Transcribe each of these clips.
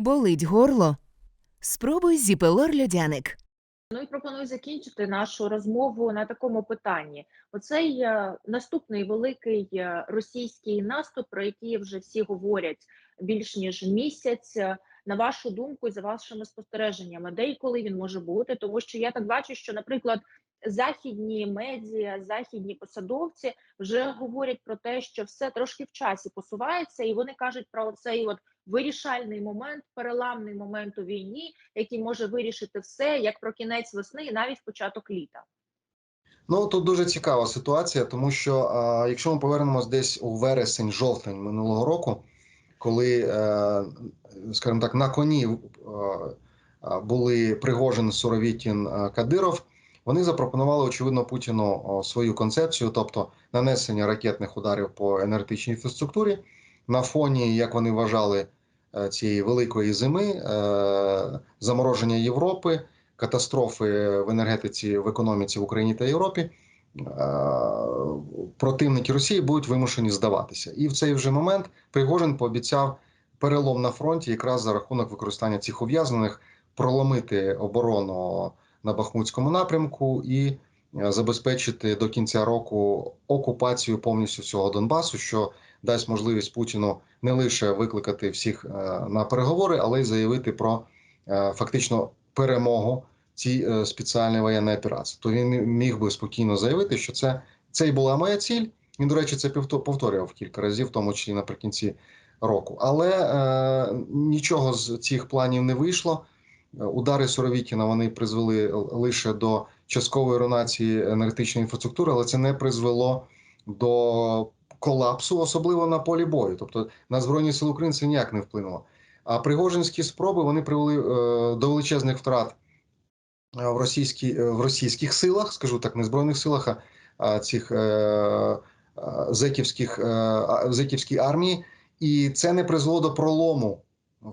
Болить горло? Спробуй зіпелор льодяник. Ну і пропоную закінчити нашу розмову на такому питанні. Оцей е, наступний великий е, російський наступ, про який вже всі говорять більш ніж місяць. е, На вашу думку, і за вашими спостереженнями, де і коли він може бути? Тому що я так бачу, що, наприклад, західні медіа, західні посадовці вже говорять про те, що все трошки в часі посувається, і вони кажуть про цей от вирішальний момент, переламний момент у війні, який може вирішити все як про кінець весни і навіть початок літа. Ну тут дуже цікава ситуація, тому що а, якщо ми повернемось десь у вересень, жовтень минулого року, коли, е, скажімо так, на коні е, були Пригожин, Суровікін, е, Кадиров, вони запропонували очевидно Путіну свою концепцію, тобто нанесення ракетних ударів по енергетичній інфраструктурі на фоні, як вони вважали, цієї великої зими, е, замороження Європи катастрофи в енергетиці в економіці в Україні та Європі, е, противники Росії будуть вимушені здаватися. І в цей вже момент Пригожин пообіцяв перелом на фронті, якраз за рахунок використання цих ув'язнених, проломити оборону на Бахмутському напрямку і е, забезпечити до кінця року окупацію повністю всього Донбасу, що дасть можливість Путіну не лише викликати всіх е, на переговори, але й заявити про е, фактично перемогу цій е, спеціальній воєнній операції. То він міг би спокійно заявити, що це, це і була моя ціль. Він, до речі, це повторював кілька разів, в тому числі наприкінці року. Але е, нічого з цих планів не вийшло. Удари Суровікіна вони призвели лише до часткової руйнації енергетичної інфраструктури, але це не призвело до колапсу, особливо на полі бою. Тобто на Збройні Сили України це ніяк не вплинуло. А пригожинські спроби вони привели е, до величезних втрат е, в російській е, в російських силах, скажу так, не збройних силах, а, цих зеківських зеківській армії, і це не призвело до пролому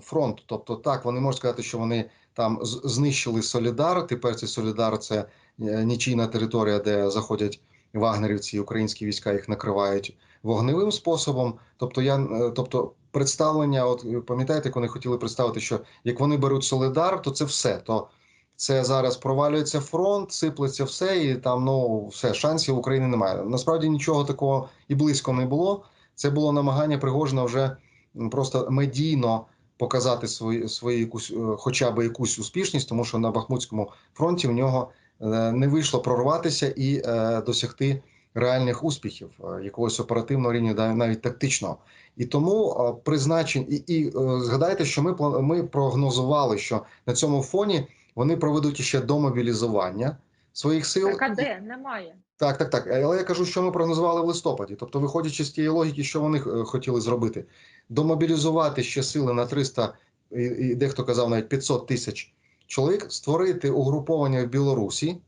фронту. Тобто, так вони можуть сказати, що вони там знищили Солідар. Тепер цей Солідар це нічийна територія, де заходять вагнерівці, українські війська їх накривають вогневим способом. Тобто, я е, тобто представлення, от е, пам'ятаєте, вони хотіли представити, що як вони беруть Солидар, то це все. То це зараз провалюється фронт, сиплеться все, і там ну все шансів України немає. Насправді нічого такого і близько не було. Це було намагання Пригожина вже просто медійно показати свої свої якусь, е, хоча б якусь успішність, тому що на Бахмутському фронті в нього не вийшло прорватися і е, досягти реальних успіхів, е, якогось оперативного рівня, навіть тактичного. І тому е, призначень, і, і е, згадайте, що ми ми прогнозували, що на цьому фоні вони проведуть ще домобілізування своїх сил. Так, а де немає? Так, так, так. Але я кажу, що ми прогнозували в листопаді. Тобто, виходячи з тієї логіки, що вони хотіли зробити, домобілізувати ще сили на 300, і, і дехто казав навіть 500 тисяч чоловік, створити угруповання в Білорусі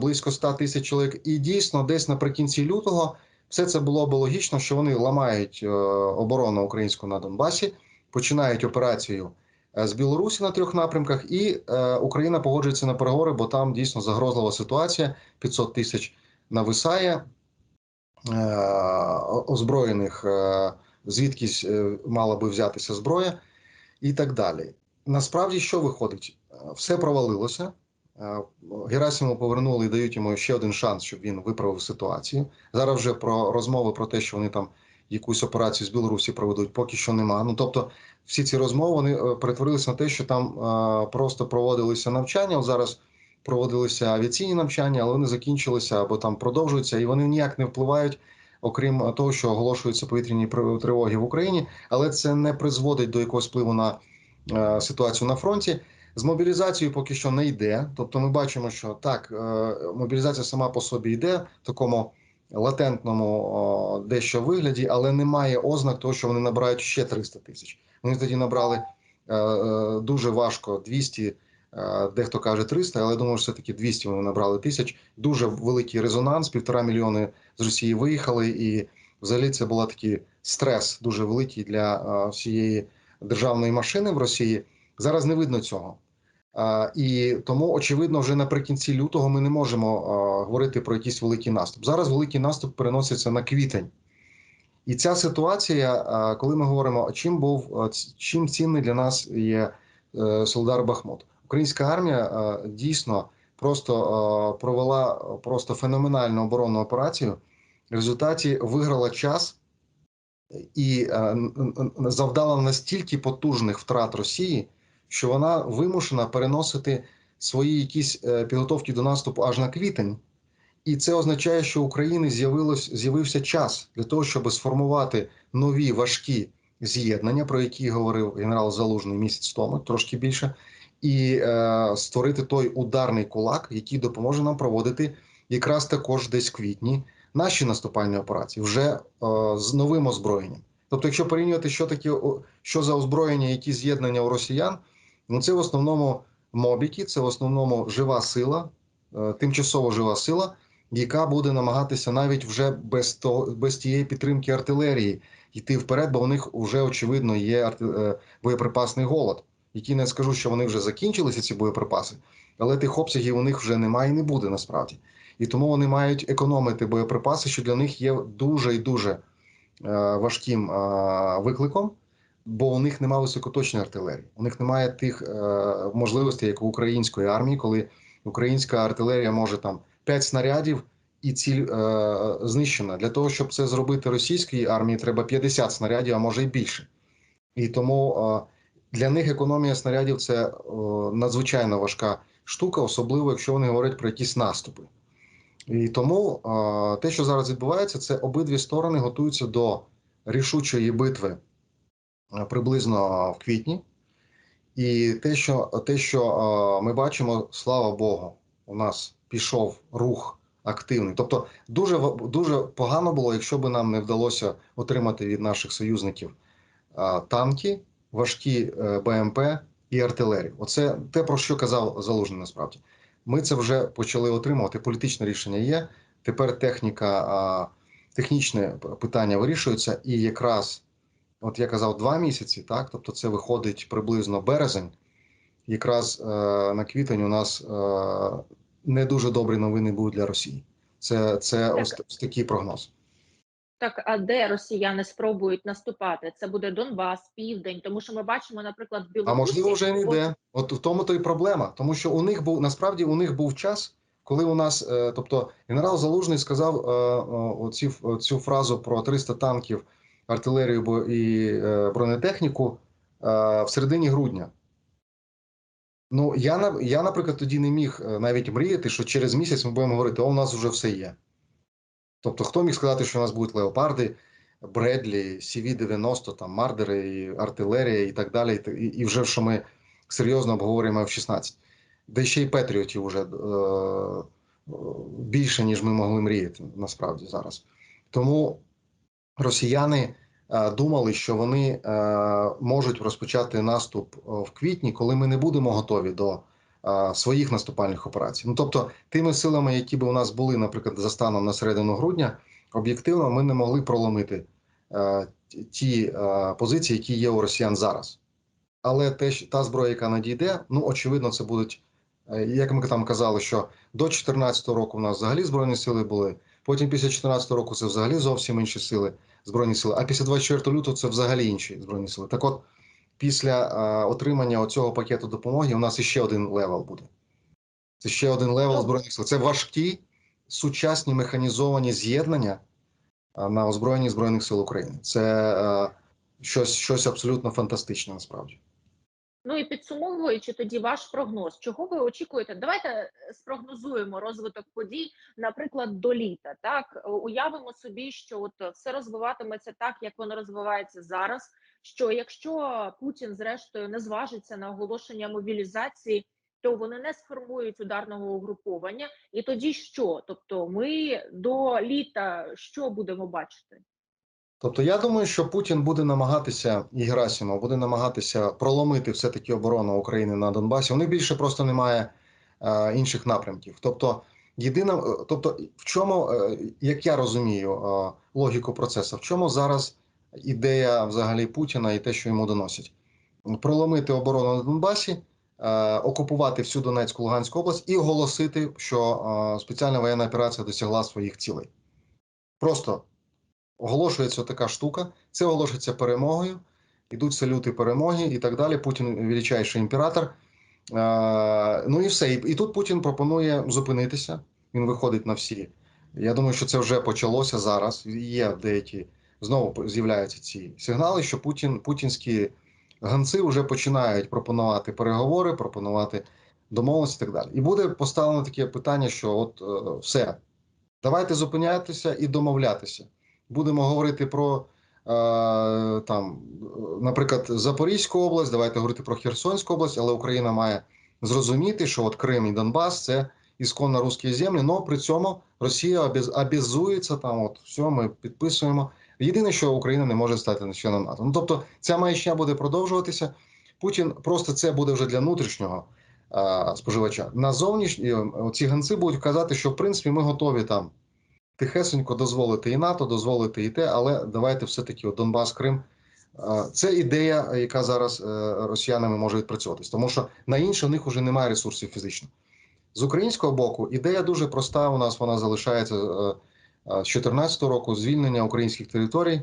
близько 100 тисяч чоловік, і дійсно, десь наприкінці лютого все це було б логічно, що вони ламають е, оборону українську на Донбасі, починають операцію е, з Білорусі на трьох напрямках, і е, Україна погоджується на переговори, бо там дійсно загрозлива ситуація. 500 тисяч нависає е, озброєних, е, звідкись е, мала би взятися зброя, і так далі. Насправді, що виходить? Е, Все провалилося. Е, Герасиму повернули і дають йому ще один шанс, щоб він виправив ситуацію. Зараз вже про розмови про те, що вони там якусь операцію з Білорусі проведуть, поки що нема. Ну тобто, всі ці розмови вони е, перетворилися на те, що там е, просто проводилися навчання. Зараз проводилися авіаційні навчання, але вони закінчилися або там продовжуються, і вони ніяк не впливають, окрім того, що оголошуються повітряні тривоги в Україні, але це не призводить до якогось впливу на ситуацію на фронті. З мобілізацією поки що не йде. Тобто, ми бачимо, що так, е, мобілізація сама по собі йде в такому латентному дещо вигляді, але немає ознак того, що вони набирають ще 300 тисяч. Вони тоді набрали е, е, дуже важко 200 Е, Дехто каже 300, але думаю, що все-таки 200 вони набрали тисяч. Дуже великий резонанс. Півтора мільйони з Росії виїхали, і взагалі це був такий стрес дуже великий для всієї державної машини в Росії. Зараз не видно цього. І тому, очевидно, вже наприкінці лютого ми не можемо говорити про якийсь великий наступ. Зараз великий наступ переноситься на квітень. І ця ситуація, коли ми говоримо, чим був чим цінний для нас є е, Солдар Бахмут, українська армія дійсно просто провела просто феноменальну оборонну операцію. В результаті виграла час і е, завдала настільки потужних втрат Росії, що вона вимушена переносити свої якісь е, підготовки до наступу аж на квітень. І це означає, що України з'явився час для того, щоб сформувати нові важкі з'єднання, про які говорив генерал Залужний місяць тому, трошки більше, і е, створити той ударний кулак, який допоможе нам проводити якраз також десь в квітні наші наступальні операції вже е, з новим озброєнням. Тобто, якщо порівнювати, що таке що за озброєння, які з'єднання у росіян, ну це в основному мобіки, це в основному жива сила, е, тимчасово жива сила, яка буде намагатися навіть вже без того, без тієї підтримки артилерії йти вперед, бо у них вже очевидно є е, боєприпасний голод, який не скажу, що вони вже закінчилися ці боєприпаси, але тих обсягів у них вже немає і не буде насправді. І тому вони мають економити боєприпаси, що для них є дуже і дуже е, важким викликом, бо у них немає високоточної артилерії. У них немає тих е, можливостей, як у української армії, коли українська артилерія може там 5 снарядів і ціль е, знищена. Для того, щоб це зробити російській армії, треба 50 снарядів, а може й більше. І тому е, для них економія снарядів це е, надзвичайно важка штука, особливо якщо вони говорять про якісь наступи. І тому е, те, що зараз відбувається, це обидві сторони готуються до рішучої битви приблизно в квітні. І те, що, те, що е, ми бачимо, слава Богу, у нас пішов рух активний. Тобто, дуже дуже погано було, якщо б нам не вдалося отримати від наших союзників е, танки, важкі е, БМП і артилерію. Оце те, про що казав Залужний насправді. Ми це вже почали отримувати. Політичне рішення є. Тепер техніка, технічне питання вирішується, і якраз, от я казав, два місяці, так, тобто це виходить приблизно березень. Якраз е, на квітень у нас е, не дуже добрі новини будуть для Росії. Це, це Так. ось, ось такий прогноз. Так, а де росіяни спробують наступати? Це буде Донбас, Південь, тому що ми бачимо, наприклад, в А можливо, вже не йде. От в тому то й проблема. Тому що у них був насправді у них був час, коли у нас, е, тобто, генерал Залужний сказав е, оці, цю фразу про 300 танків, артилерію і е, бронетехніку е, в середині грудня. Ну, я, я, наприклад, тоді не міг е, навіть мріяти, що через місяць ми будемо говорити, о, у нас вже все є. Тобто, хто міг сказати, що у нас будуть леопарди, Бредлі, CV-90, там Мардери, і артилерія і так далі. І, і, вже що ми серйозно обговорюємо F-16. Де ще й Петріотів вже е, більше, ніж ми могли мріяти насправді зараз. Тому росіяни думали, що вони е, можуть розпочати наступ е, в квітні, коли ми не будемо готові до е, своїх наступальних операцій. Ну тобто, тими силами, які б у нас були, наприклад, за станом на середину грудня, об'єктивно ми не могли проломити е, ті е, позиції, які є у росіян зараз. Але те, та зброя, яка надійде, ну очевидно, це будуть, е, як ми там казали, що до 2014 року у нас взагалі збройні сили були. Потім після 2014 року це взагалі зовсім інші сили, збройні сили. А після 24 лютого це взагалі інші збройні сили. Так от, після е, отримання оцього пакету допомоги, у нас іще один левел буде. Це ще один левел Ну. збройних сил. Це важкі сучасні механізовані з'єднання на озброєнні збройних сил України. Це е, щось, щось абсолютно фантастичне насправді. Ну і підсумовуючи тоді ваш прогноз, чого ви очікуєте? Давайте е, спрогнозуємо розвиток подій, наприклад, до літа. Так уявимо собі, що от все розвиватиметься так, як воно розвивається зараз. Що якщо Путін, зрештою, не зважиться на оголошення мобілізації, то вони не сформують ударного угруповання, і тоді що? Тобто, ми до літа що будемо бачити? Тобто, я думаю, що Путін буде намагатися і Герасимов буде намагатися проломити все-таки оборону України на Донбасі. У них більше просто немає е, інших напрямків. Тобто, єдина, е, тобто, в чому, е, як я розумію е, логіку процесу, в чому зараз ідея взагалі Путіна і те, що йому доносять, проломити оборону на Донбасі, е, окупувати всю Донецьку Луганську область і оголосити, що е, спеціальна воєнна операція досягла своїх цілей. Просто оголошується така штука, це оголошується перемогою, ідуть салюти перемоги і так далі. Путін величайший імператор. Ну і все. І, тут Путін пропонує зупинитися. Він виходить на всі. Я думаю, що це вже почалося зараз. Є деякі знову з'являються ці сигнали, що Путін путінські ганці вже починають пропонувати переговори, пропонувати домовленості і так далі. І буде поставлено таке питання, що от е, все, давайте зупинятися і домовлятися. Будемо говорити про е, там, е, наприклад, Запорізьку область, давайте говорити про Херсонську область, але Україна має зрозуміти, що от Крим і Донбас це ісконно русські землі, але при цьому Росія обіз- обязується там, от все, ми підписуємо. Єдине, що Україна не може стати членом НАТО. Ну тобто, ця маячня буде продовжуватися. Путін просто це буде вже для внутрішнього а, споживача. На зовнішні ці ганці будуть казати, що в принципі ми готові там тихесенько дозволити і НАТО, дозволити і те, але давайте все-таки Донбас, Крим. Це ідея, яка зараз е, росіянами може відпрацьовуватись, тому що на інше в них вже немає ресурсів фізично. З українського боку ідея дуже проста. У нас вона залишається е, е, з 2014 року звільнення українських територій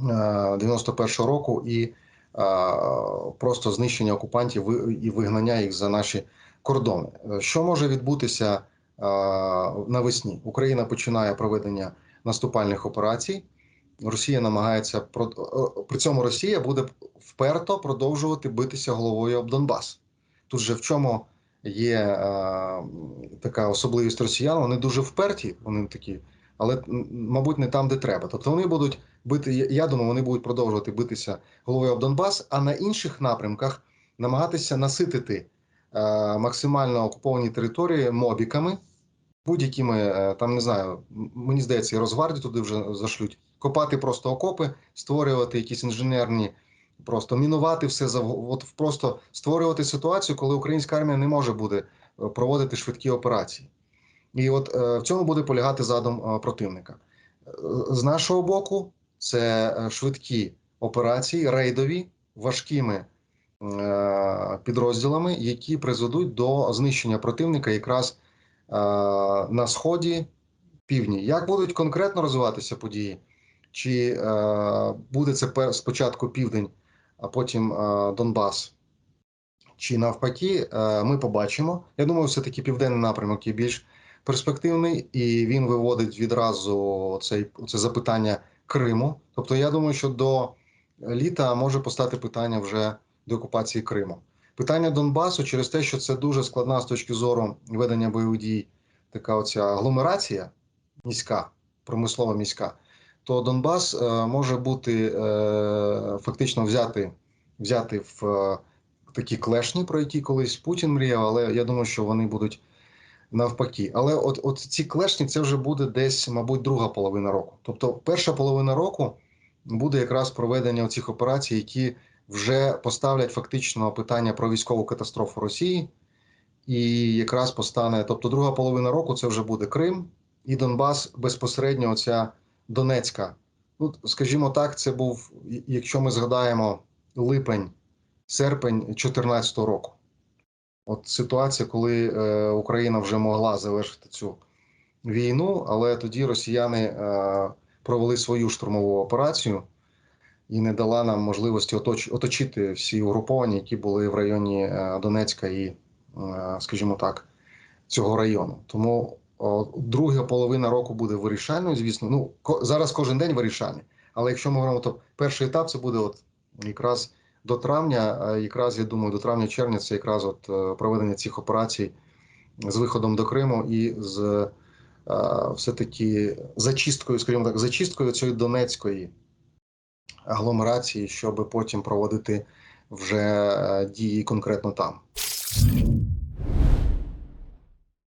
е, 91-го року і просто знищення окупантів і вигнання їх за наші кордони. Що може відбутися навесні? Україна починає проведення наступальних операцій. Росія намагається е, при цьому Росія буде вперто продовжувати битися головою об Донбас. Тут же в чому є е, така особливість росіян, вони дуже вперті, вони такі, але мабуть не там, де треба. Тобто вони будуть бити. Я думаю, вони будуть продовжувати битися головою об Донбас, а на інших напрямках намагатися наситити е, максимально окуповані території мобіками, будь-якими е, там не знаю, мені здається, і Росгвардію туди вже зашлють, копати просто окопи, створювати якісь інженерні. Просто мінувати все зав- от просто створювати ситуацію, коли українська армія не може буде е, проводити швидкі операції. І от е, в цьому буде полягати задум противника. З нашого боку, це швидкі операції, рейдові, важкими підрозділами, які призведуть до знищення противника якраз на сході, півдні. Як будуть конкретно розвиватися події? Чи е, буде це спочатку південь, а потім е, Донбас? Чи навпаки, е, ми побачимо. Я думаю, все-таки південний напрямок є більш перспективний, і він виводить відразу цей, це запитання Криму. Тобто, я думаю, що до літа може постати питання вже до окупації Криму. Питання Донбасу через те, що це дуже складна з точки зору ведення бойових дій, така оця агломерація міська, промислова міська, то Донбас е, може бути е, фактично взяти, взяти в е, такі клешні, про які колись Путін мріяв, але я думаю, що вони будуть навпаки. Але от, от ці клешні це вже буде десь, мабуть, друга половина року. Тобто, перша половина року буде якраз проведення цих операцій, які вже поставлять фактично питання про військову катастрофу Росії, і якраз постане, тобто, друга половина року це вже буде Крим і Донбас безпосередньо оця Донецька. Ну, скажімо так, це був, якщо ми згадаємо липень, серпень 2014 року. От ситуація, коли е, Україна вже могла завершити цю війну, але тоді росіяни е, провели свою штурмову операцію і не дала нам можливості оточ, оточити всі угруповання, які були в районі е, Донецька і, е, скажімо так, цього району. Тому друга половина року буде вирішальною, звісно. Ну, ко, зараз кожен день вирішальний. Але якщо ми говоримо, то перший етап це буде от якраз до травня, якраз я думаю, до травня-червня це якраз от е, проведення цих операцій з виходом до Криму і з е, все-таки зачисткою, скажімо так, зачисткою цієї Донецької агломерації, щоб потім проводити вже е, дії конкретно там.